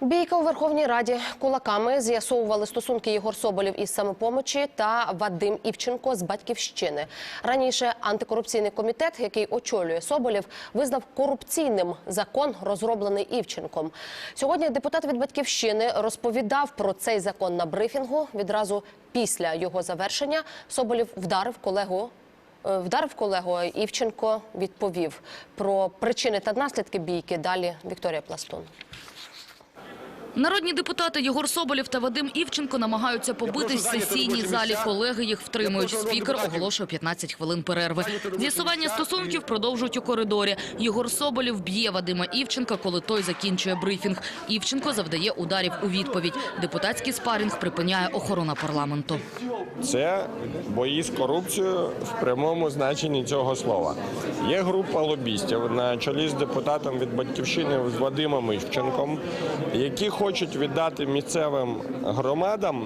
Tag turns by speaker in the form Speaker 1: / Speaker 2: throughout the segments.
Speaker 1: Бійка у Верховній Раді кулаками з'ясовували стосунки Єгор Соболєв із самопомочі та Вадим Івченко з батьківщини. Раніше антикорупційний комітет, який очолює Соболєв, визнав корупційним закон, розроблений Івченком. Сьогодні депутат від батьківщини розповідав про цей закон на брифінгу. Відразу після його завершення Соболєв вдарив колегу. е, Вдарив колегу Івченко відповів про причини та наслідки бійки. Далі Вікторія Пластун.
Speaker 2: Народні депутати Єгор Соболєв та Вадим Івченко намагаються побитись в сесійній залі. Колеги їх втримують. Спікер оголошує 15 хвилин перерви. З'ясування стосунків продовжують у коридорі. Єгор Соболєв б'є Вадима Івченка, коли той закінчує брифінг. Івченко завдає ударів у відповідь. Депутатський спарінг припиняє охорона парламенту.
Speaker 3: Це бої з корупцією в прямому значенні цього слова. Є група лобістів на чолі з депутатом від батьківщини з Вадимом Івченком, які хочуть віддати місцевим громадам,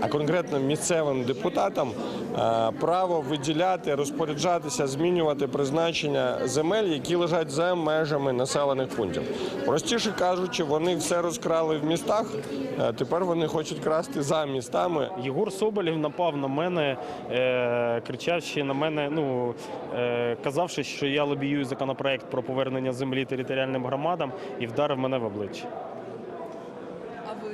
Speaker 3: а конкретно місцевим депутатам, е, право виділяти, розпоряджатися, змінювати призначення земель, які лежать за межами населених пунктів. Простіше кажучи, вони все розкрали в містах. е, Тепер вони хочуть красти за містами.
Speaker 4: Єгор Соболєв напав на мене, е, кричавши на мене, ну казавши, що я лобіюю законопроект про повернення землі територіальним громадам і вдарив мене в обличчя.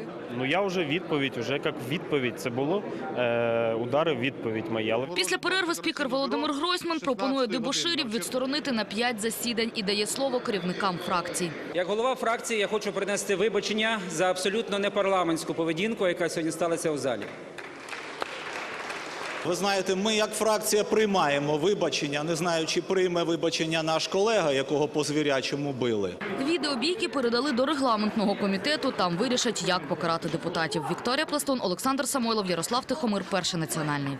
Speaker 4: Ви? Ну я вже відповідь, вже як відповідь це було. Е, ударив відповідь моя.
Speaker 2: Після перерви спікер Володимир Гройсман пропонує дебоширів відсторонити на п'ять засідань і дає слово керівникам фракцій.
Speaker 5: Як голова фракції я хочу принести вибачення за абсолютно непарламентську поведінку, яка сьогодні сталася у залі.
Speaker 6: Ви знаєте, ми як фракція приймаємо вибачення. Не знаю, чи прийме вибачення наш колега, якого по звірячому били.
Speaker 2: Відео бійки передали до регламентного комітету. Там вирішать, як покарати депутатів. Вікторія Пластун, Олександр Самойлов, Ярослав Тихомир, Перший національний.